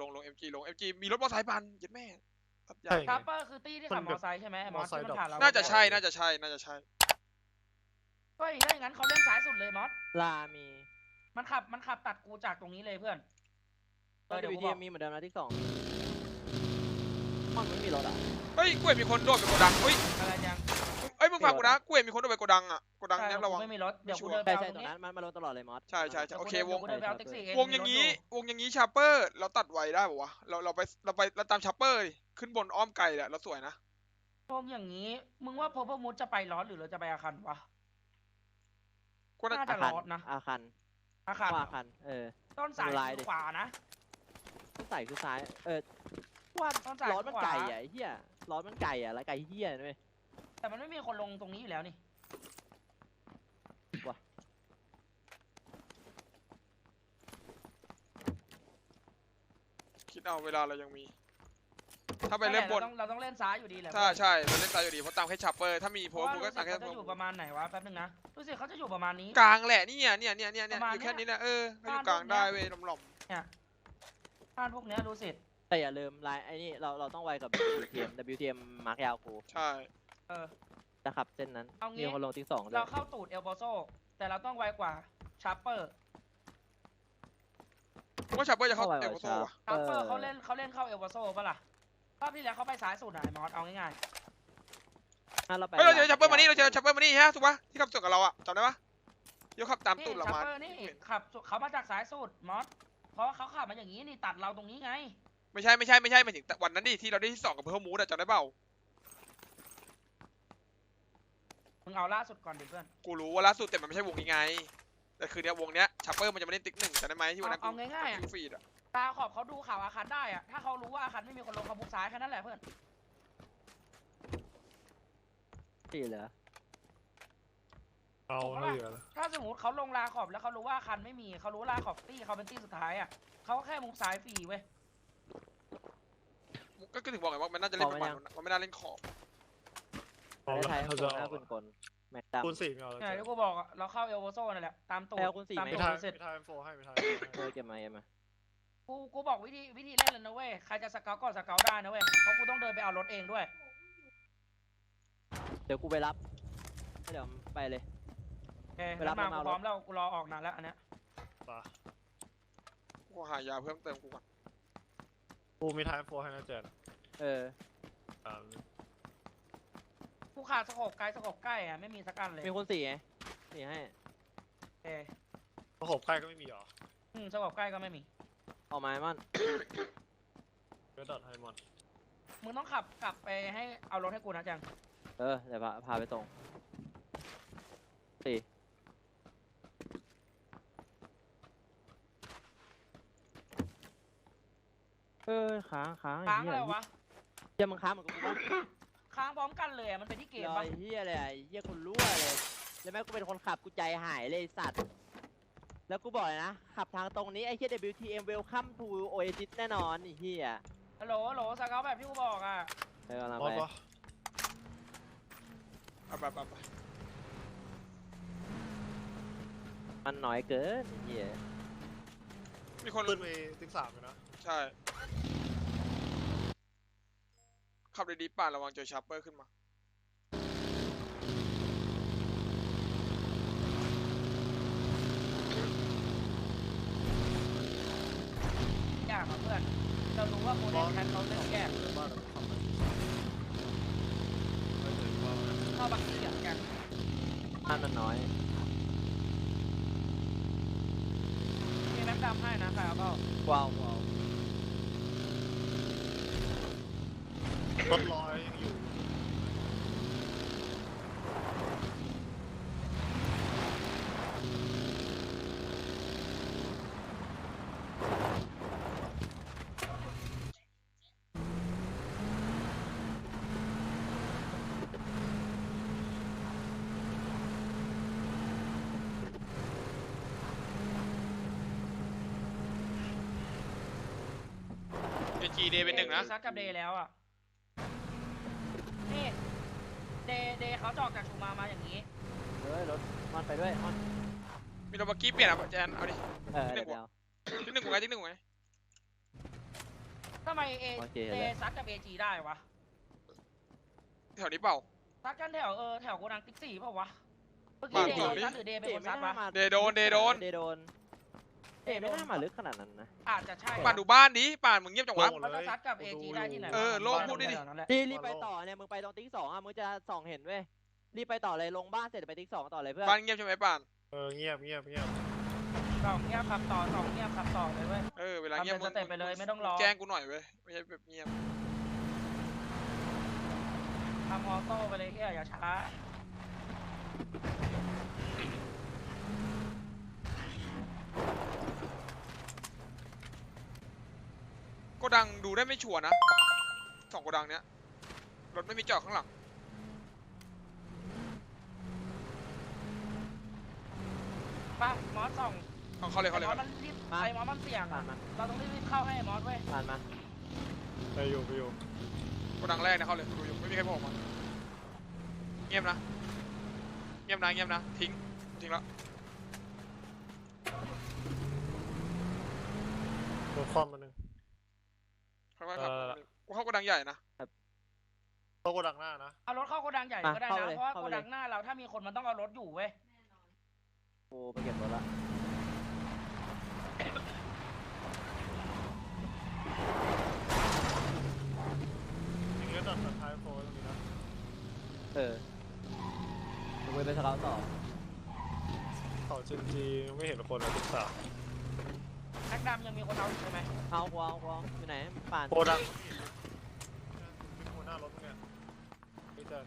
ลงลงเอ็มจีลงเอ็มจีมีรถมอเตอร์ไซค์ปันเย็ดแม่ตัดใหญ่ใช่ชาร์เปอร์คือตี้ที่ขับมอเตอร์ไซค์ใช่ไหมไอ้มอสมอเตอร์ไซค์ที่มันผ่านเราน่าจะใช่น่าจะใช่น่าจะใช่ก็ถ้าอย่างนั้นเขาเล่นซ้ายสุดเลยมอสลามีมันขับมันขับตัดกูจากตรงนี้เลยเพื่อนเอก็อเดี๋เดี๋ยยววกูทีบอกมีเหมือนเดิมนะที่สองมันไม่มีรถอะเฮ้ยกูเห็นมีคนโดดไปโกดังเฮ้ยอะไรยังเอ้ยมึ งฟังกูนะกูเห็นมีคนโดดไปโกดังอะโกดังใช่เนี้ยระวัง ไม่มีรถ เดี๋ยวกูเดินไปใช่เอาใช่ตตรรงงนี้นั้นมันมาลงตลอดเลยมอสใช่ใช่ใช่โอเควงกูเดินไปเอาแท็กซี่วงอย่างนี้ วงอย่างนี้ชาร์เปอร์เราตัดไวได้ปะวะเราเราไปเราไปเราตามชาร์เปอร์ดิขึ้นบนอ้อมไกลแหละเราสวยนะวงอย่างนี้ มึงว่าพอพมูดจะไปร้อนหรือเราจะไปอาคันวะกูน่าน่าจะอาคันรอดนะอาคันอาคันว่าอาคัน เออ ต้นสายดูลายดิขวานะต้องใส่คือซ้าย เออว่าต้นสายร้อนมันขวาไก่อะไอ้เหี้ยร้อนมันไก่อะแล้วไก่เหี้ยนะเว้ยแต่ มันไม่มีคนลงตรงนี้อยู่แล้วนี่คิดเอาเวลาเรายังมี ถ้าไปเล่นบน เราต้องเราต้องเล่นซ้ายอยู่ดีแหละใช่ใช่เราเล่นตายอยู่ดีเพราะตามแค่ชาร์เปอร์ถ้ามีเพโพราะสว่ากูรู้ก็สึตามกแค่เขาจะอยู่ประมาณไหนวะแป๊บนึงนะรู้สึกเขาจะอยู่ประมาณนี้ กลางแหละเนี่ยเนี่ยเนี่ยเนี่ยเนี่ยประมาณอยู่แค่เนี้นี้ยนะเออเขาอยู่กลางได้เว้ยหล่อมเนี่ยบ้านพวกเนี้ยรู้สึกแต่อย่าลืมลายไอ้นี่เราเราต้องไวกับ WTM WTM มาร์กยาวกูๆใช่ เออ จะขับเส้นนั้นเอางี้ มีคนลงที่สองเลเรายเข้าตูดเอลโบโซแต่เราต้องไวกว่าชาร์เปอร์ว่าชาร์เปอร์จะเข้าไวเอลกว่าโซชาร์ว่ะชาร์เปอร์เออเขาเล่นเขาเล่นเข้าเอลโบโซปะล่ะรอบที่แล้วเขาไปซ้ายสุดอะไอ้มอสเอาง่ายถ้าเราไปเฮ้ยเราเจอชาร์เปอร์มานี่เราเจอชาร์เปอร์มานี่ฮะถูกปะที่ขับสวนกับเราอะจำได้ปะเดี๋ยวขับตามๆนี่ตูดเราชามาร์เปอร์นี่ขับเขามาจากซ้ายสุดมอสเพราะว่าเขาขับมาอย่างนี้นี่ตัดเราตรงนี้ไง ไม่ใช่ไม่ใช่ไม่ใช่หมายถึงแต่วันนั้นดิที่เราได้ที่สองกับเพิ่มมูดอะจำได้เปล่า มึงเอาล่าสุดก่อนดิเพื่อน กูรู้ว่าล่าสุดแต่มันไม่ใช่วงนี้ไง แต่คือเนี้ยวงเนี้ยชาร์เปอร์มันจะมาเล่นติ๊กหนึ่งจำได้ไหมที่วันนั้นเอาเอาง่ายๆอะคิวฟีดอะตาขอบเขาดูข่าวอาคันได้อะถ้าเขารู้ว่าอาคันไม่มีคนลงเขาบุกซ้ายแค่นั้นแหละเพื่อน สี่เหลือเอาเท่าเหลือแล้วถ้าสมมติเขาลงลาขอบแล้วเขารู้ว่าอาคันไม่มีเขารู้ว่าลาขอบตี้เขาเป็นตี้สุดท้ายอะเขาก็แค่มุกซ้ายฟรีเว้ยก็ก็ถึงบอกไงว่ามันน่าจะเล่นประมาณนั้นอะมันไม่น่าเล่นขอบ เอาได้ละไทยเขาโกจะนอหน้าอกคุณกลแม็กดำ คูณสี่ไม่เอาแล้วเนี่ยที่กูบอกอะเราเข้าเอลโบโซนั่นแหละ ตามตูดไปเอาคุณสี่ ตามไหมตูไม่ดทายเสร็จไม่ทายโฟให้ไม่ทายเออเก็บมาเก็บมากูกูบอกวิธีวิธีเล่นเลยนะเว้ย ใครจะสเกลก่อนสเกลได้นะเว้ย เพราะกูต้องเดินไปเอารถเองด้วย เดี๋ยวกูไปรับ เดี๋ยวไปเลย โอเคไปรับมามากูเอาพร้อมรถแล้วกูรอออกนานแล้วอันเนี้ยป่ะกูหายาเพิ่มเติมกูก่อนกูมีทายโฟให้นะเจนเออ อ่า กูขาดสกบไกลสกบใกล้อะไม่มีสักอันเลยมีคนสี่ไงสี่ให้โอเคประกบใกล้ก็ไม่มีหรออืมสกบใกล้ก็ไม่มี ออกมาไอ้มันเดี๋ยวดอทไฮมอนมึงต้องขับกลับไปให้เอารถให้กูนะจัง เออเดี๋ยวพาพาไปส่งสี่เออค้างค้างไอ้ค้างเหี้อะยไรวะเหี้ยมึงค้างเหมือนกูปะ ค้างพร้อมกันเลยอะมันเป็นที่เกมรอปะไอ้เหี้ยเลยไอ้เหี้ยคนรั่วเลย แล้วแม่งกูเป็นคนขับกูใจหายเลยไอ้สัตว์ แล้วกูบอกเลยนะ ขับทางตรงนี้ไอ้เหี้ย WTM Welcome to Oasis แน่นอนไอ้เหี้ยฮัลโหลฮัลโหลสเกลแบบที่กูบอกอะเออกำลังมอไปสปะเอาไปไปไปมันน้อยเกินไอ้เหี้ยมีคนขึ้นไปติ๊กสามเลยนะ ใช่ ขับดีๆป่าระวังเจอชาร์เปอร์ขึ้นมา ยากอะเพื่อน เรารู้ว่าโมเดลแคทเขาเล่นแยกบ้านเราทำอะไรไม่ถึงว่าเข้าบางทีอะกันมันมันน้อยมีแม็กดำให้นะใครเอาเปล่าว้าวว้าว รถลอยอยู่เอจีเดย์เป็นหนึ่งนะซัดกับเดย์แล้วอะ นี่ เดย์ เดย์เขาจอกจากชูมามาอย่างนี้ เฮ้ยรถมันไปด้วยมันมีรถบักกี้เปลี่ยนอะแจนเอาดิ เออเดี๋ยวเดี๋ยว ที่หนึ่งกูไงที่หนึ่งกูไงไมเอโอเคเอแล้ว ซัดกับเอจีได้วะแถวนี้เปล่า ซัดกันแถวเออแถวโกดังติ๊กสี่เปล่าวะเมื่อบ้ากี้นเดก่อนดิย์ซัดหรือเดย์เป็นเดคนไม่ซัดน่าวะมาเดโดนเดโดน เดโดน เดไม่น่ามาลึกขนาดนั้นนะ อาจจะใช่ป่านดูบ้านดิป่านมึงเงียบจังวะโล่งเขาจะซัดกับเอจีได้ที่ไหนวะเออโล่งพูดดิดิแถวนั้นแหละรีบรีบไปต่อเนี่ยมึงไปตรงติ๊กสองอะมึงจะส่องเห็นเว้ยรีบไปต่อเลยลงบ้านเสร็จไปติ๊กสองต่อเลยเพื่อนบ้านเงียบใช่ไหมป่านเออเงียบเงียบเงียบสองเงียบขับต่อสองเงียบขับต่อเลยเว้ย เออเวลาเงียบทำเป็นสเต็ปไปเลยไม่ต้องรอ แจ้งกูหน่อยเว้ยไม่ใช่แบบเงียบทำออโต้ไปเลยเฮียอย่าช้า โกดังดูได้ไม่ชัวร์นะสองโกดังเนี้ยรถไม่มีจอดข้างหลังป่ะมอสส่องเอาเข้าเลยเข้าเลยไอ้มอเข้าสเลยมันรีบไอ้มอสมันเสี่ยงผ่าอะนมาเราต้องรีบเข้าให้มอสเว้ยผ่านมาไปอยู่ไปอยู่โกดังแรกนะเข้าเลยดูอยู่ไม่มีใครโผล่มาเงียบนะเงียบนะเงียบนะทิ้งทิ้งแล้วรถคอมมาหนึ่ง ค่อยๆขับเอ่อกูเข้าโกดังใหญ่นะ โต๊ะกดังหน้านะเอารถเข้าโกดังใหญ่ก็ได้นะเพราะว่าโกดังหน้าเราถ้ามีคนมันต้องเอารถอยู่เว้ยกูไปเก็บรถละจริงๆก็จอดท้ายโฟร์ตรงนี้นะเออกูไปเป็นสเกาต์ต่อ เขาจริงจีไม่เห็นคนเลยทุกสาว แม็กดำยังมีคนเอาอยู่ใช่ไหมเอาควงควงอยู่ไหนป่านโกดังมีคนหน้ารถเนี่ยนี่จะ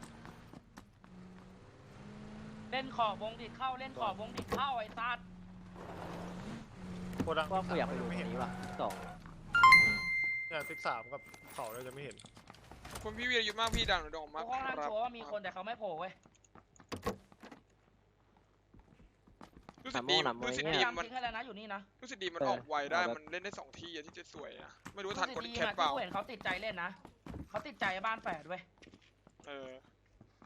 เล่นขอบวงดิดเข้าเล่นขอบวงดิดเข้าไอ้ซัดโกดังว่ากูอยากไปดูไม่ตรเห็นงนี้ว่ะสองเนี่ยติ๊กสามกับเขาเลยจะไม่เห็นคุณพี่วีรยุทธมากพี่ดังหรือดองกูมากค่อนข้างครับชัวร์ว่ามีคนแต่เขาไม่โผล่เว้ย รู้หสึนากโมดีหนาโมรู้สึกเนี่ดียจำทิ้งให้แล้วนะอยู่นี่นะรู้สึกดีมันเออออกไวได้เอาแบบมันเล่นได้สองที่อะที่จะสวยอะไม่รู้รู้ทันสึกคนดีแคทนะเปล่าที่กูเห็นเขาติดใจเล่นนะเขาติดใจบ้านแฝดเว้ยเออ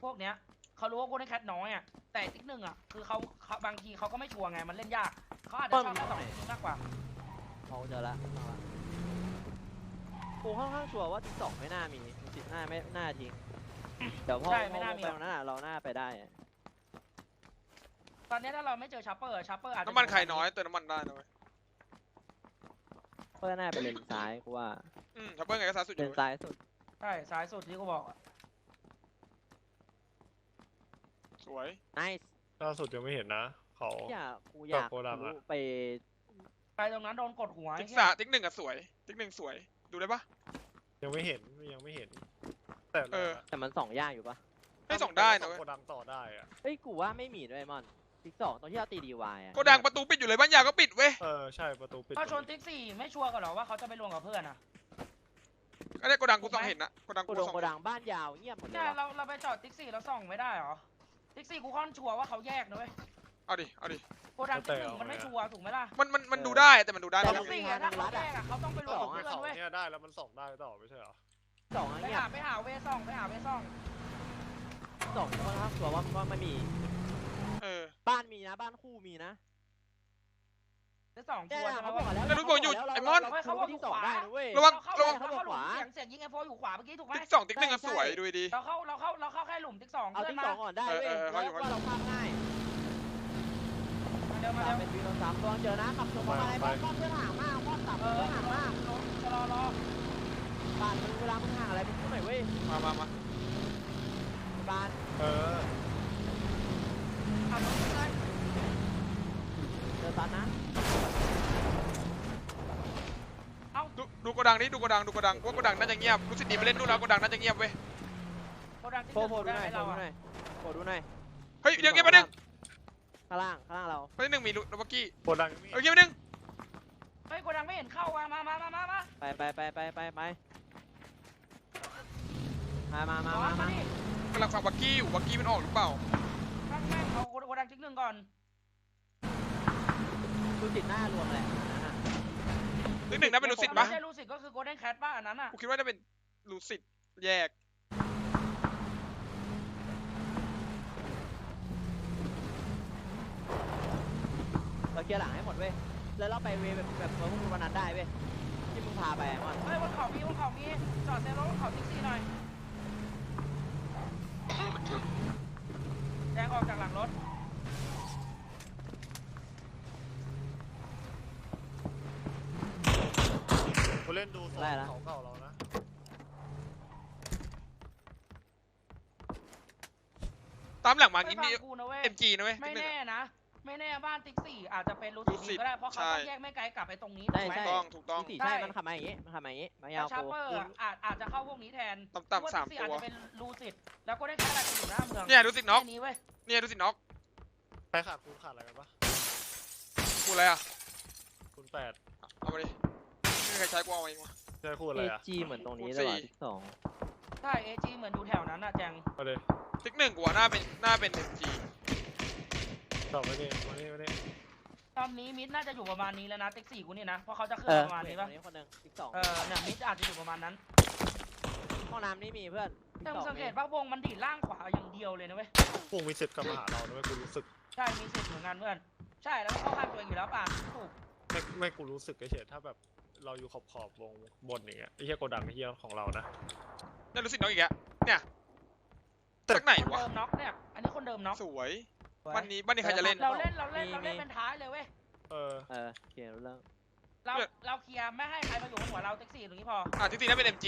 พวกเนี้ยเขารู้ว่ากูได้แคทน้อยอะแต่ติ๊กหนึ่งอะคือเขาเขาบางทีเขาก็ไม่ชัวร์ไงมันเล่นยากเขาอาจจะชอบแค่สองทีมากกว่าเอาเจอละเอาละกูค่อนข้างชัวร์ว่าติ๊กสองไม่น่ามีติดหน้าไม่น่าทิ้งเดี๋ยวพอใช่พไม่อน่าลงมีไปหรอกตรงนั้นอะเราหน้าไปได้อะ ตอนนี้ถ้าเราไม่เจอชัปเปอร์ชัปเปอร์อาจจะน้ำมันใครน้อยเติมน้ำมันได้นะเว้ยก็น่าไปเลนซ้ายกูว่าอืมทับเบิ้ลไงก็ซ้ายสุดอเลยู่นเว้ยซ้ายสุดใช่ซ้ายสุดที่กูบอกอะสวย nice ล่าสุดยังไม่เห็นนะ เขา อยากกูอยากโกดังอะ รู้ไปไปตรงนั้นโดนกดหัวไอ้ติ๊กเหี้ยสาติ๊กหนึ่งอะสวย ติ๊กหนึ่งสวย ดูได้ปะ ยังไม่เห็นยังไม่เห็น แต่เออ แต่มันสองยากอยู่ปะให้ส่องได้นะสอเว้ย โกดังต่อได้อะเฮ้ยกูว่าไม่มีด้วยมอน ติ๊กสองตอนที่เราตีดีวายอะโกดังประตูปิดอยู่เลยบ้านยาวก็ปิดเว้ยเออใช่ประตูปิดถ้าชนติ๊กสี่ไม่ชัวร์กันหรอว่าเขาจะไปรวมกับเพื่อนอะอันนี้โกดังกูส่องเห็นนะโกดังกูกูโดนส่องโกดังบ้านยาวเงียบหมดเลเนี่ยยว่ะเราเราไปจอดติ๊กสี่แล้วส่องไม่ได้เหรอติ๊กสี่กูค่อนชัวร์ว่าเขาแยกนะเว้ยเอาดิเอาดิโกดังติ๊กหนึ่งมันไม่ชัวร์ถูกไหมล่ะ มันมันมันดูได้แต่มันดูได้แต่ไม่ติ๊กสี่อะถ้าเขาแยกอะเขาต้องไปรวมกับไม่เพื่อนเขาเว้ยเนี่ยได้แล้วมันส่องได้ต่อไม่ใช่เหรอสองอะไปเงียหาบไปหาเวซ่องไปหาเวซ่องสองค่อนข้างชัวร์ว่าว่าไม่มีเออ บ้านมีนะ บ้านคู่มีนะเวซ่องเนี่ชัวร์ยใช่ไหมเขาบอกว่าแล้วแล้วลูกบอกหยุดไอ้มอนเขาบอกที่สองได้นะเว้ย ระวังเราเข้าระวังเราเข้าหลุมเสียงเสียงยิงไอโฟอยู่ขวาเมื่อกี้ถูกไหมติ๊กสองติ๊กหนึ่งอะสวยดูดี เราเข้าเราเข้าเราเข้าแค่หลุมติ๊กสองเอาเพื่อที่นมาสองก่อนได้เว้ยเออเออแล้วเขาอยู่ว่าเราข้ามง่ายมาเร็วมาตามเร็วเป็นวีโนสามตัวเจอนะขับชมอะไรบ้านบ้านเพื่อนห่างมากบ้านต่ำเอเพื่ออนห่างมากชะลอรอบ้านมึงเวลามึงห่างอะไรมึงพูดหน่อยเว้ยมามามาบ้านเออ ขับรถไปเลย เจอตันนะ ดูดูโกดังนี่ดูโกดังดูโกดังว่าโกดังน่าจะเงียบรู้สึกดีไปเล่นนู่นแล้วโกดังน่าจะเงียบเว้ยโกดังที่โฟหนึ่งโฟดูหน่อยโฟได้เราดูอะหน่อยโฟดูหน่อยเฮ้ยเดี๋ยวเงียบไปหนึ่งข้างล่างข้างล่างเราไปหนึ่งมีลูกบักกี้โกดังยังไม่เอเห็อนเงียบไปหนึ่งเฮ้ยโกดังไม่เห็นเข้ามามามามามามาไปไปไปไปไปไปมามามาร้อมานมามาดิกำลังฟังบักกี้อยู่บักกี้มันออกหรือเปล่าตั้งแม่งเอาโกดังที่หนึ่งก่อนดูติดหน้ารวมแหละ นั่นน่ะติ๊กหนึ่งน่าเป็นลูซิดถ้าปะ ไม่ใช่ลูซิดก็คือโกลเด้นแคทป้าอันนั้นอะ กูคิดว่าน่าเป็นลูซิดแยก เราเคลียร์หลังให้หมดเว้ย แล้วเราไปเวแบบแบบเมื่อพวกมึงวันนั้นได้เว้ย ที่มึงพาไปไอ้มอน เฮ้ยบนเขามีบนเขามีจอดเซฟรถบนเขาติ๊กซี่หน่อยแจงออกจากหลังรถ กู เล่นดูโซนเขาเก่าเรานะตามหลังมาไม่งี้ฟัมีงกูนะเว้ย MG นะเว้ยไม่ติ๊กหนึ่งแน่อะนะ ไม่แน่บ้านติ๊กซี่อาจจะเป็นรูรูสิสิตก็ได้เพราะเขาใช่ ต้องแยกไม่ไกลกลับไปตรงนี้ใช่ถูกไหม ใช่ ถูกต้องถูกต้อง สี่ใช่ ใช่มันขับมาอย่างงี้มันขับมาอย่างงี้มาแต่ยาวชากูร์เปอร์อะอาจอาจจะเข้าพวกนี้แทนต่ำๆสามติ๊กซี่ตัว อาจจะเป็นรูสิตแล้วก็ได้แค่อะไรอยู่หน้าเมืองเนี่ยดูสิน็อกแค่นี้เว้ยเนี่ยดูสิน็อกไปขาดคูณขาดอะไรกันปะกูอะไรอะ คูณแปดเอามาดิไม่มีใครใช้กูเอาเองวะ เจอคูณอะไรเออะ จีเหมือนตรงนี้คูณเลยว่ะสี่ที่สองใช่เอจีเหมือนอยู่แถวนั้นอะแจงมาเลยติ๊กหนึ่งกูว่าน่าเป็นน่าเป็น MG ตอบมาดิมาดิมาดิตอนนี้มิดน่าจะอยู่ประมาณนี้แล้วนะติ๊กซี่กูนี่นะ เพราะเขาจะขึ้นเออประมาณนี้ตรป่ะงนี้คนหนึ่งที่สองเออเนี่ยมิดอาจจะอยู่ประมาณนั้นห้องน้ำนี่มีเพื่อนที่แต่สมึองงสังเกมีตว่าวงมันดีดล่างขวาอย่างเดียวเลยนะเว้ย พวกมีสิทธิ์กลับมาหาเราด้วยกูรู้สึกใช่ มีสิทธิ์เหมือนกันเพื่อน ใช่ แล้วก็เข้าข้างตัวเองอยู่แล้วป่ะถูก ไม่ไม่กูรู้สึกเฉยๆถ้าแบบ เราอยู่ขอบขอบๆวงบนอย่างเงี้ยไอ้เหี้ยโกดังไอ้เหี้ยของเรานะเนี่ยรู้สิน็อกอีกแล้วเนี่ยจากไหนคนวะเดิมน็อกเนี่ย อันนี้คนเดิมน็อกสวย วันนี้วันนี้ใครจะเล่น เราเล่น เราเล่น เราเล่นเป็นท้ายเลยเว้ย เออ เออโอเครู้เรื่องเรา เราเคลียร์ไม่ให้ใครมาอยู่บนหัวเราติ๊กซี่ตรงนี้พอ อะที่จริงน่าเป็น MG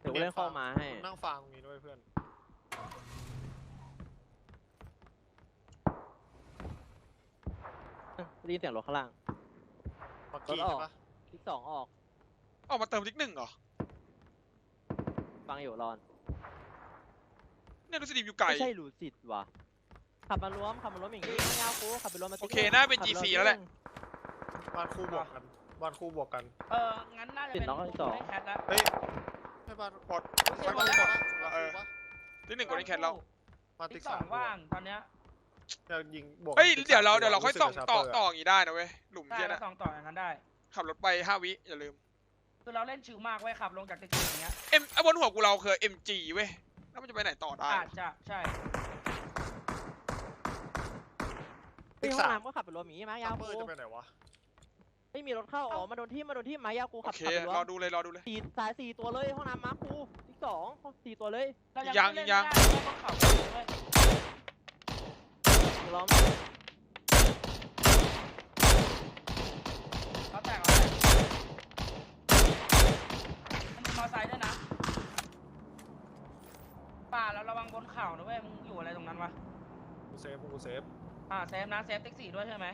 เดี๋ยวกูเล่นเข้ามาให้กูนั่งฟังมีด้วยเพื่อน ได้ยินเสียงรถข้างล่างปักกี้รถออกใช่ปะที่สองออกออกมาเติมติ๊กหนึ่งเหรอ ฟังอยู่รอน เนี่ยรู้สิดีอยู่ไกลไม่ใช่หลูสิตว่ะ ขับมารวม ขับมารวมอย่างงี้ไม่ยาวกูขับไปรวมมาโอติ๊กเคหงน่าเป็นขับไปรวม G4 แล้วแหละติ๊กนึ่งบ้านคู่บวกกันบ้านคู่บวกกันเออ งั้นน่าจะติเป็ดนน็อกที่สองเล่นแคทแล้วเฮ้ยให้บ้านพอดเสียไม่หมพอดดแล้วเออติ๊กหนึ่งกดในแคทเราบ้านติ๊ติ๊กกสอสางมว่างตอนเนี้ย จะยิงบวกเฮ้ยติ๊กเดี๋ยวเราสมเดี๋ยวเราค่อยส่องสึกต่อจะต่ออย่างนี้ได้นะเว้ยหลุมใช่เชี่ยเรานะส่องต่ออย่างนั้นได้ ขับรถไปห้าวิอย่าลืมคือเราเล่นชิวมากเว้ยขับลงจากติ๊กซี่อย่างเงี้ยเอ็มบนหัวกูเราคือ MG เว้ยแล้วมันจะไปไหนต่อได้อาจจะใช่เฮ้ยห้องน้ำก็ขับไปรวมอย่างงี้มายาวเบอกูร์จะไปไหนวะไม่มีรถเข้าอ๋อมาโดนที่มาโดนที่มายาวกูโอขับเคขับไปรวรอมดูเลยรอดูเลย สี่สายสี่ตัวเลยห้องน้ำมากูที่สองสี่ตัวเลยเรายัยังงเล่นยัไม่งได้เพราะเขาเว้ย ล้อมเขาแตกเอาแตกมันมีมอไซค์ด้วยนะ ป่าแล้วระวังบนเข่านะเว้ย มึงอยู่อะไรตรงนั้นวะ กูเซฟกูเซฟ อ่าเซฟนะเซฟติ๊กซี่ด้วยใช่ไหม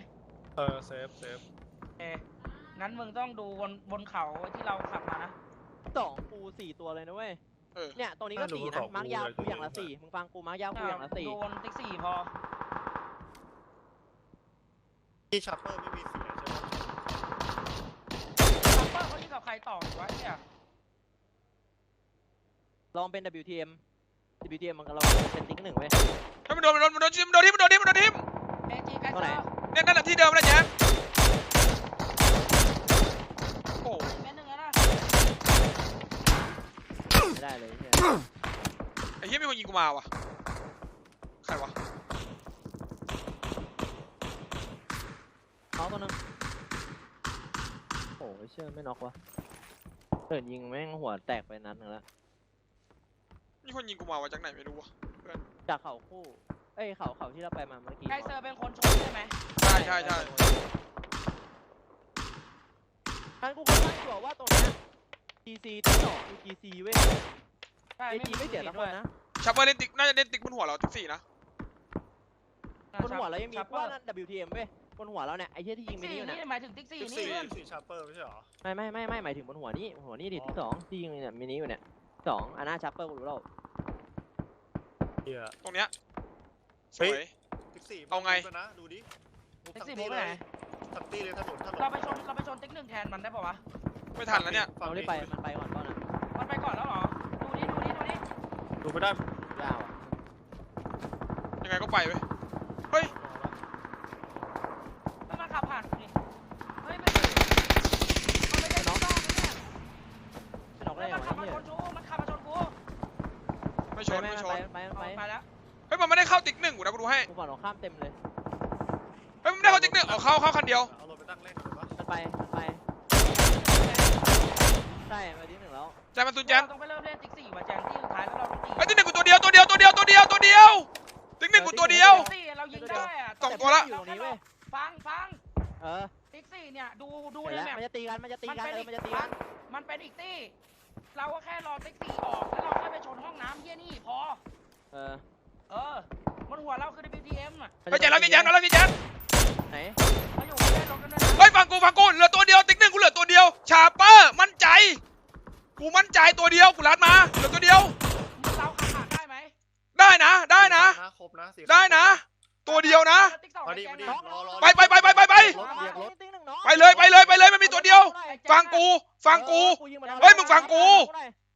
เออเซฟเซฟโอเคงั้นมึงต้องดูบนบนเขาที่เราขับมานะ สองกูสี่ตัวเลยนะเว้ย เออ เนี่ยตรงนี้ก็สี่นะ มาร์กยาวกูอย่างละสี่มึงฟังกูมาร์กยาวกูอย่างละสี่ดูบนติ๊กซี่พอ ที่ชัปเปอร์ไม่มีเสียใช่ไหมซัปเปอร์เขายิงกับใครต่ออยู่วะเนี่ยลองเป็น WTM WTM มันก็เราเป็นติ๊กหนึ่งเว้ยถ้ามันโดนมันโดนมันโดนทิมมันโดนทิมมันโดนทิมมันโดนทิมเอจีแกตัวไหนเซอร์เนี่ยนั่นแหละที่เดิมแล้วแจ๊คโอ้เม็ดหนึ่งแล้วนะไม่ได้เลยเหี้ยไอ้เหี้ยมีคนยิงกูมาว่ะใครวะ น้องตัวหนึงโอ้ยเชื่อไม่น็อกวะเดินยิงแม่งหัวแตกไปนัดหนึงแล้วมีคนยิงกูมาวะจากไหนไม่รู้วะจากเขาคู่ เอ้ยเขาเขาที่เราไปมาเมื่อกี้ไกเซอร์เป็นคนชนใช่ไหมใช่ใช่ใช่งั้นกูค่อนข้างชัวร์ว่าตรงเนี้ย GC ที่สองคือ GC เว้ย ใช่ไอจีไม่เสียสักคนนะชัปเปอร์เล่นติ๊กน่าจะเล่นติ๊กบนหัวเราติ๊กสี่นะ บนหัวเรายังมีพวกนั่น WTM เว้ย บนหัวเราเนี่ยไอ้เหี้ยที่ยิติ๊งกไปซี่นี่อยู่เนี่ยนี่หมายถึงติ๊กซี่ติ๊กนี่สี่เพื่อนสี่ชัปเปอร์ไม่ใช่เหรอไม่ไม่ไม่ไม่หมายถึงบนหัวนี่หัวนี่ดิที่สองที่ยิงเนี่ยมินิอยู่เนี่ยสองอาน่าชัปเปอร์กูรู้แล้วเฮีย ตรงเนี้ยสเฮ้วยยติ๊กสี่เอาไง นะดูดิมุกติ๊กทั้งซี่ตีมุกไปเลไหนยทั้งตีเลยถนนถนนเราไปชนเราไปชนติ๊กหนึ่งแทนมันได้ป่าวะไม่ทันแล้วเนี่ยฝั่งเราได้ไปมันไปก่อนก่อนอะมันไปก่อนแล้วเหรอดูนี่ดูนี่ดูนี่ดูไม่ได้ยาวอะยังไงก็ไปเว้ย เฮ้ยแล้วมันขับผ่านกูนี่เฮ้ยไม่ใช่มันไม่ใช่น้องนะเนี่ย ไม่น็อก แล้ ได้ ว ยั มัน งไง ขับมา เนี่ย ชนกูมันขับมาชนกู ไม่ชน ไม่ ไม่ช ไปนไปไปไปแล้วเฮ้ยมันไม่ได้เข้าติ๊กหนึ่งกูนะกูดูให้กูฝั่งเราข้ามเต็มเลยเฮ้ยมันไม่ได้เข้าติ๊กหนึ่งเอาเข้าเข้าคันเดียวเอารถไปตั้งเล่นไปมันไปใช่มาที่หนึ่งแล้วแจนมาซุนแจนเราต้องไปเริ่มเล่นติ๊กสี่ว่ะแจนที่สุดท้ายแล้วเราต้องตีไอ้ยติ๊กหนึ่งกูตัวเดียวตัวเดียวตัวเดียวตัวเดียวตัวเดียวติ๊กหนึ่งกูตัวเดียว ติ๊กสี่เรายิงได้อะสองตัวละ อยู่ตรงนี้เว้ยฟังฟังเออติ๊กสี่เนี่ยดูดูเห็นในแล้วแมปมันจะตีกันมันจะตีกันเออมันจะตีกันมันเป็นอีกตี้ เราก็แค่รอติ๊กสี่ออกแล้วเราแค่ไปชนห้องน้ำเยี่ยนี่พอ เออเออ มันหัวเราคือ WTM อะไอ้ยแจนแล้วพี่แจนแล้วพี่แจนไหนมาอยู่ใกล้รถกันด้วยนะเฮ้ยฟังกูฟังกูเหลือตัวเดียวติ๊กหนึ่งกูเหลือตัวเดียวชาเปอร์มั่นใจ กูมั่นใจตัวเดียวกูรัดมาเหลือตัวเดียว เราขาดได้ไหมได้นะ ได้นะ ครบนะสี่ได้นะ ตัวเดียวนะ ติ๊กสองมาดิแจมานดินะรอรอไปไปไปไปไปไป รถเรียกรถติ๊งหนึ่งน้องไปเลยไปเลยไปเลยมันมีตัวเดียว ฟังกูฟังกูออยิงมันแล้วเฮ้ยมึงฟังกู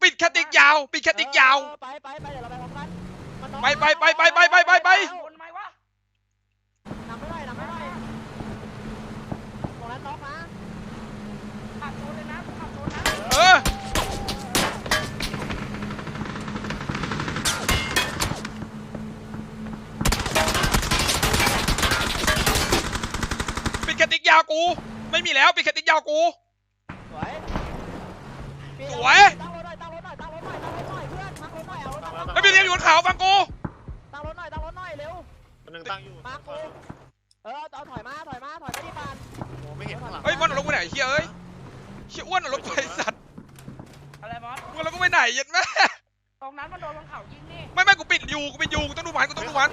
ปิดแคติกยาว ปิดแคติกยาวเออไปไปไปเดี๋ยวเราไปพร้อมกันมันน้อง ไปไปไปไปไปไปไปไป คนไหมวะ นำไม่ได้นำไม่ได้ตรงนั้นน็อกนะ ขับโซนเลยนะขับโซนนะ เออปิดแคติกยาวกู ไม่มีแล้วปิดแคติกยาวกู สวย สวย ตั้งรถหน่อยตั้งรถหน่อยตั้งรถหน่อยตั้งรถหน่อยเพื่อนตั้งรถหน่อยเอารถตั้งรถหน่ แล้วพี่เรียมอยู่บนเขาฟังกู ตั้งรถหน่อยตั้งรถหน่อยเร็ว มันหนึ่งตั้งอยู่ มากูเออเอาถอยมาถอยมาถอยไปที่ปาน โอ้ไม่เห็นข้างหลัง เฮ้ยมันเอารถไปไหนเฮียเอ้ยเฮียอ้วนเอารถไปสัตว์ อะไรมอส มึงเอารถกูไปไหนเยันแม่ ตรงนั้นมันโดนบนเขายิงนี่ ไม่ไม่กูปิดอยู่กูปิดอยู่กูต้องดูมันกูต้องดูมัน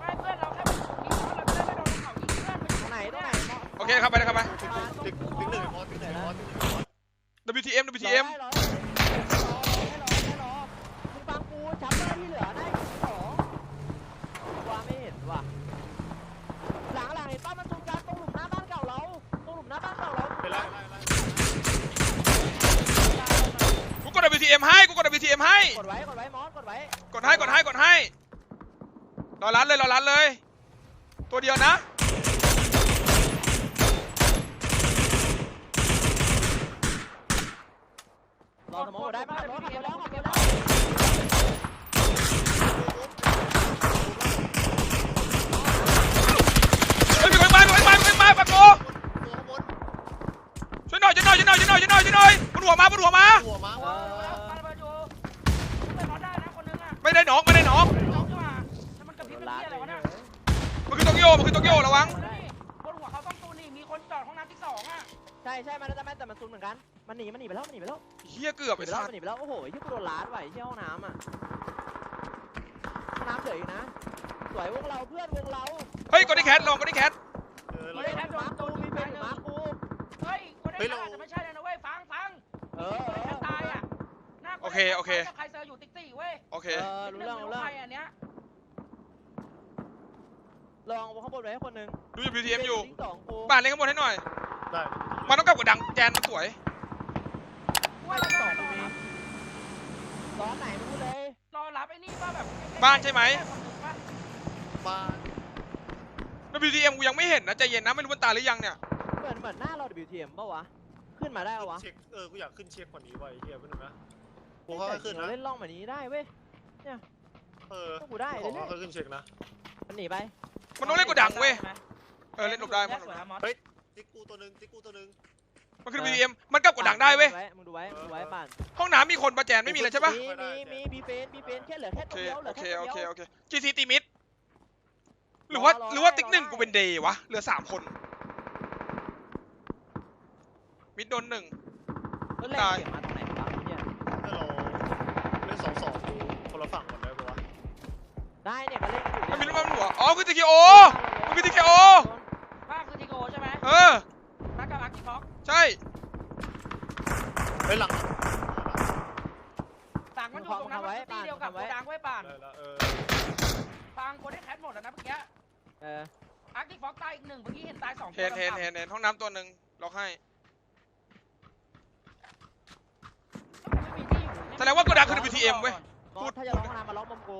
ไม่เพื่อนเราแค่ไปตรงนี้เพราะเราจะได้ไม่โดนบนเขายิงเพื่อน ตรงไหนตรงไหน โอเคครับไปเลยครับไปติ๊กติ๊กหนึ่งมอสติ๊กหนึ่งมอสติ๊กหนึ่งมอส WTM WTM รอให้รอให้รอให้รอมึงฟังกูชัปเปอร์ที่เหลือได้สองว่าไม่เห็นว่ะหลังหลังเห็นป้ามันตรงกลางตรงหลุมหน้าบ้านเก่าเราตรงหลุมหน้าบ้านเก่าเราไปไล่ไล่ไล่กูกด WTM ให้กูกด WTM ให้ กดไว้กดไว้มอสกดไว้กดให้กดให้กดให้รอรัดเลยรอรัดเลย ตัวเดียวนะ รอสมองกดได้ป่ะขับรถขับรถแล้วขับรถแล้ว เฮ้ยมีคนมามีคนมามีคนมาปะโก ตัวข้างบน ช่วยหน่อยช่วยหน่อยช่วยหน่อยช่วยหน่อยช่วยหน่อยช่วยห น่อยบนหัวมาบนหัวมา หัวมาเออปาระเบิดอยู่เป็นมอสได้นะคนนึงอะไม่ได้น้องไม่ได้น้องน้องขึ้นมาแล้วมันกระพริบโดเป็นนลาดเหี้ยอะไรวะเลน่ะยมันคือโตเกียวมันคือโตเกียวระวังบนหัวเขาต้องตูนี่มีคนจอดห้องน้ำที่สองอะใช่ใช่มันน่าจะแม่นแต่มันซุนเหมือนกันมันหนีมันหนีไปแล้วมันหนีไปแล้วเฮียเกือบหไปนีไปแล้สัวตมันว์หนีไปแล้วโอ้โหที่กูโดนลาดไว้ที่ห้องน้ำอะห้องน้ำเหลืออีกนะสวยวงเราเพื่อนวงเราเฮ้ยกดที่แคทลองกดที่แคทเออมีแล้วเป็นมากูมีเป็นมากูเฮ้ยคนนี้อาจจะไม่ใช่ ออคนนี้ตายอะหน้าโอเคโอเค ใครเซอร์อยู่ติ๊กซี่เว้ยโอเค เออรู้เรื่องรู้เรื่องใครอันเนี้ยลองข้างบนไว้ให้คนหนึงดู WTM อยู่ทิ้งสองกูบ้านเล่นข้างบนให้หน่อย ได้มันต้องกลับกับดังแจนมันสวยว่าเราสต้อองงกูมีร้อไหนไมึงพูดเลยรอรับไอ้นี่ป่ะแบบบ้านใช่ไหม บ้านแล้ว WTM กูยังไม่เห็นนะใจเย็นนะไม่รู้มันตายหรือยังเนี่ย เหมือนเหมือนหน้าเรา WTM ป่าวะ ขึ้นมาได้ปะวะเช็คเออกูอยากขึ้นเช็คกว่านี้ไว้เฮียไม่รู้นะกูค่อยๆขึ้นเรานะเล่นล่องแบบนี้ได้เว้ยเออพวกกูได้ขเลอยค่อยๆขึ้นเช็คนะมันหนีไปมันต้องเล่นกดดังเว้ยเออเล่นหลบได้มันสวยนะมอสติ๊กกูตัวหนึ่งติ๊กกูตัวหนึ่งมันคือ WTM มันกลับกดดังได้เว้ยมึงดูไว้มึงดูไว้ป่านห้องน้ำมีคนประแจนไม่มีเลยใช่ปะมีมีมีมีเฟนมีเฟนแค่เหลือแค่โอตัวเคเดียวเหลืโออเคแค่ตัวโอเคเดียวโอเค GC ตีมิดหรือว่ารอรอหรือว่าได้ติ๊กหนึ่งรอได้กูเป็นเดย์วะเหลือสามคน มิดโดนหนึ่ง รถแรงตายเสียงมาตรงไหนวะเนี่ยถ้าเราเล่นสองสองดูคนละฝั่งหมดได้ปะวะได้เนี่ยก็เล่นอยู่มันมีเนี่ยลูกบอลหัว อ๋อคือ TKO มันคือ TKO บ้าคือทีโกใช่ไหมเออ รักกับรักที่พ็อกใช่ เฮ้ยหลังต่างมันอยู่ตรงนั้นมันตีเดียวกับโกดังไว้ป่านได้แล้วเออฟังโกได้แคทหมดแล้วนะเมื่อกี้เอออาร์ติฟ็อกตายอีกหนึ่งเมื่อกี้เห็นตายสองเห็นเห็นเห็นเห็นห้องน้ำตัวหนึ่งล็อกให้ แส ดงว่าโกดังคือ WTM เว้ยมอสถ้าจะร้องน้ำมาร้องบอมโก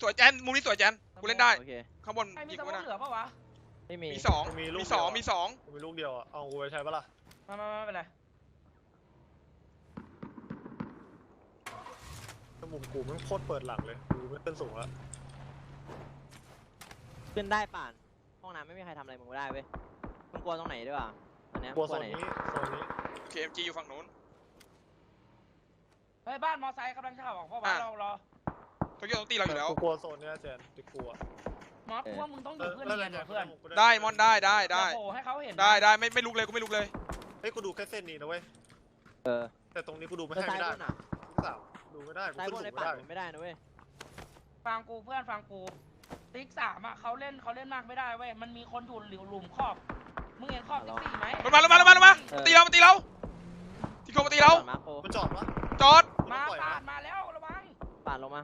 สวยแจนมุมนี้สวยแจนกูเล่นได้โอเคข้างบนไอ้มียิงสกูมองนะเหลือปะวะไม่มีมีสองมีสองมีสองกูมีลูกเดียวอะ เอากูไปใช้ปะล่ะ มามาไม่เป็นไรถ้ามุมกูมันโคตรเปิดหลังเลย กูไม่เป็นสูงแล้วขึ้นได้ป่าน ห้องน้ำไม่มีใครทำอะไรมึงไม่ได้เว้ยมึงกลัวตรงไหนด้วยวะเนี้ยกลัวโซกลันไหนนี้โซนนี้ โอเคเอ็มจีอยู่ฝั่งนู้น เฮ้ยบ้านมอไซค์กำลังจะเข้าออกเพราะว่าอะ เรารอโตเกียวต้องตีเราอยู่แล้ว กูกลัวโซนเนี้ยเจนกูกลัวมอสกูว่ามึงต้องอยู่เพื่อนเนียนหน่อยเพื่อนได้มอนได้ได้ได้โอ้โหให้เขาเห็นได้ได้ไม่ไม่ลุกเลยกูไม่ลุกเลย เฮ้ยกูดูแค่เส้นนี้นะเว้ยเออแต่ตรงนี้กูดูไม่แต่ให้ซ้ายไม่ได้บนอะลูกสาวดูไม่ได้กูซ้ายขึ้นบนสูในงป่าไม่ได้มันไม่ได้นะเว้ยฟังกูเพื่อนฟังกู ติ๊กสามอะเขาเล่นเขาเล่นมากไม่ได้เว้ยมันมีคนอยู่หลิวหลุมขอบ มึงเห็นขอบติ๊กสี่ไหมลงมาลงมาลงมาลงมาตีเรามาตีเรา ที่โกมาตีเราจอดมาโคมันจอดวะจอด มาปล่อยปามาดมาแล้วระวังปาดลงมา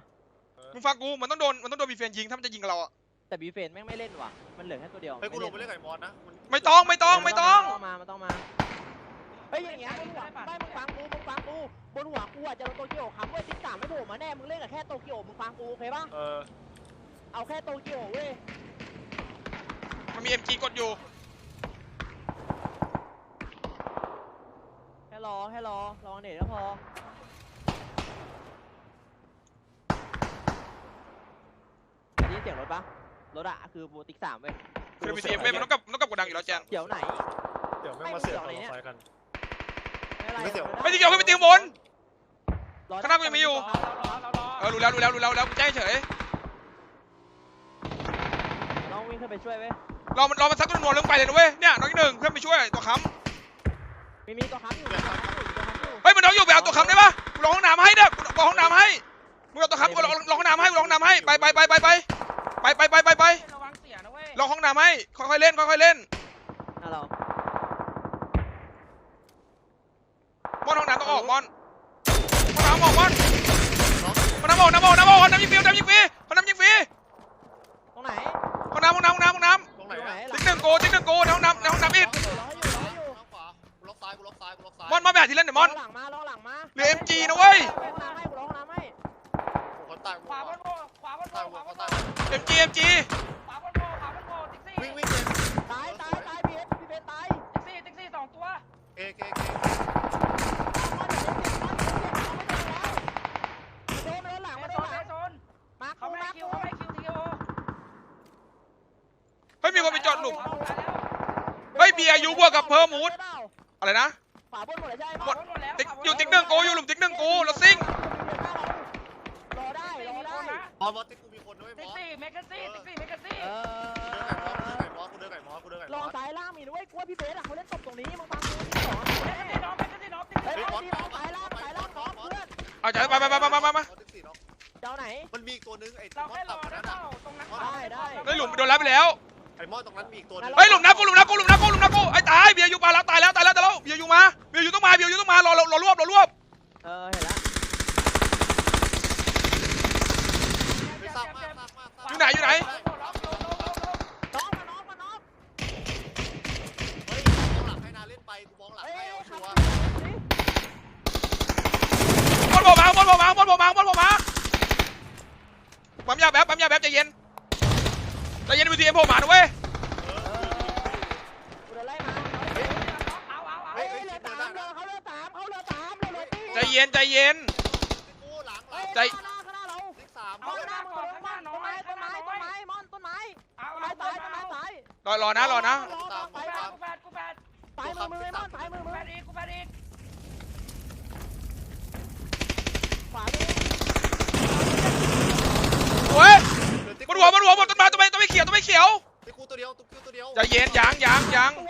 มึงฟังกูมันต้องโดนมันต้องโดนบีเฟนยิงถ้ามันจะยิงเราอะแต่บีเฟนแม่งไม่เล่นว่ะ มันเหลือแค่ตัวเดียวเฮ้ยกูลงไปเล่เล่นไก่มอนนะนไม่ต้องไม่ต้องไม่ต้องมันต้องมา มันต้องมา เฮ้ยอย่างเงี้ยบนหัวไม่มึงฟังกูมึงฟังกูบนหัวกูอะจะโดนโตเกียวค้ำเว้ยติ๊กสามไม่โผล่มาแน่ มึงเล่นกับแค่โตเกียวมึงฟังกูโอเคปะเออ เอาแค่โตเกียวเว้ย มันมีเอ็มจีกดอยู่ แค่รอแค่รอรอเน็ตก็พอ นนี้เสียงรถปะรถอะคือโบติ๊กสามเว้ยคือบีทีเอ็มมันต้องกลับมันต้องกลับกดดังอยู่แล้วแจนเดี๋ยวไหน เดี๋ยวแม่งมาเสียบต่อรถไฟกัน ไม่ไม่เสียว ไม่ที่เกี่ยวขึ้นไปตีข้างบนรอข้างหน้ากูยังมีอยู่รอเรารอเรารอเออรู้แล้วรู้แล้วรู้แล้วรู้แล้วกูแจ้งเฉยลองวิ่งขึ้นไปช่วยเว้ยรอมันรอมันซักตัวนวลลงไปเลยนะเว้ยเนี่ยน้องอีกหนึ่งเพื่อนไปช่วยตัวค้มีมีตัวค้ำอยู่ตัวค้ำอยู่ตัวค้ำอยู่ำเฮ้ยมันน้องอยู่ไปเอาตัวค้ำได้ปะกูรอห้องน้ำให้เด้อกูรอห้องน้ำให้มึงเอาตัวค้ำกูรอรอห้องน้ำให้กูรอห้องน้ำให้ไปไปไปไปไป ไปไปไปไปไประวังเสียนะเว้ยรอห้องน้ำให้ค่อยๆเล่นค่อยๆเล่นน่าเรามอนห้องน้ำต้องออกมอนห้องน้ำออกมอนห้องน้ำออกน้ำออกน้ำออกน้ำยิงฟรีน้ำยิงฟรีห้องน้ำยิงฟรีตรงไหนห้องน้ำห้องน้ำห้องน้ำห้องน้ตรงไหนตรงไหนอะำติ๊กหนึ่งโกติ๊กหนึ่งโกในห้องน้ำในห้องน้ำอิดรออยู่รออยู่รออยู่ทางขวากูล็อกซ้ายกูล็อกซ้ายกูล็อกซ้ายมอนมาแบบที่เล่นเดี๋ยวมอนรอหลังมารอหลังมา เหลือ MG นะเว้ยรอห้องน้ำให้กูรอห้องน้ำให้ กูคนตายกู ขวาบนโบ ขวาบนโบตายขกูวาบคนนโบตาย MG MG ขวาบนโบขวาบนโบติ๊กซี่วิ่งวิ่งเลยตายตายตายพีเอสพีเอสตายติ๊กซี่ติ๊กซี่สองตัวเอเคเคโดนมาโดนหลังในมาโดโซนนหในลังโซนมาเขากูไม่มาคิกูวเขาไม่คิวทีโอเฮ้ยมีคนไปจอดหลุมขวาบนแล้วเฮ้ย BRU บวกกับเพิ่มมูดอะไรนะขวาบนหมดเลยใช่ขวาบนหมดแล้วติ๊กขวาบนอยู่ติ๊กหนึ่งโกอยู่หลุมติ๊กหนึ่งโกรถซิ่งรอได้รอได้มอสมอสติ๊กกูมีคนด้วยมติ๊ กอสซี่เมกาซี่ติ๊กซี่เมกาซี่เอกูเดินไก่มอสกูเดินไก่มอสกูเดินไก่มอสกูเดินไก่ลมองอสซ้ายล่างมีด้วยกลัวพี่เบสอะเขาเล่นตบตรงนี้มึงฟังกูที่สองเมกาซี่น้องเมกาซี่น้องติ๊กเฮ้ยซี่เอาดีลองซ้ายล่างซ้ายล่างน้องเพื่อนเอาใจไปไปไปไปไปไปไปเอาติ๊กสี่เนาะเจ้าไหนมันมีอีกตัวนึงไอ้เรามอแค่สรตัอบได้นั้นเปอะล่าตรงนั้นเฮ้ยหลุมโดนรับไปแล้วไอ้มอสตรงนั้นมีอีกตัวนึงเฮ้ยหลุมนับกูหลุมนับกูหลุมนับกูหลุมนับกูไอ้ตายเบียร์ยูมาแล้วตายแล้วตายแล้วตายแล้วเบียร์ยูมาเบียร์ยูต้องมาเบียร์ยูต้องมารอรอรอรวบรอรวบเออเห็นแล้ว ไม่ทราบมากทราบมากทราบ อยู่ ไหนอยู่ไหนน้องมาน้องมาน้องเฮ้ยมองหลังให้นาเล่นไปกูมองหลังให้เอาชัวร์บอลโผล่มาบอลโผล่มาบอลโผล่มาบอลโผล่มาปั๊มยาแบบปั๊มยาแบบใจเย็นใจเย็นวีทีเอ็มโผล่มานะเว้ยกูโดนไล่มาเอาเอาเอาเฮ้ยเหลือสามเขาเหลือสามเขาเหลือสามเหลือเยตีใจเย็นใจเย็น กูหลังหลัง ใจ อรอนะรอนะรอรอกูซ้ายแฟมาดกูแฟดกูแฟดซ้ายมือมือมอนซ้ายมือกูมือแฟดอีกกูแฟดอีกขวามือโอ้ยบนหัวบนหัวบนต้นไม้ต้นไม้ต้นไม้เขียวต้นไม้เขียวติ๊กกูตัวเดียวติ๊กกูตัวเดียวใจเย็นยังยังยังตัวสอง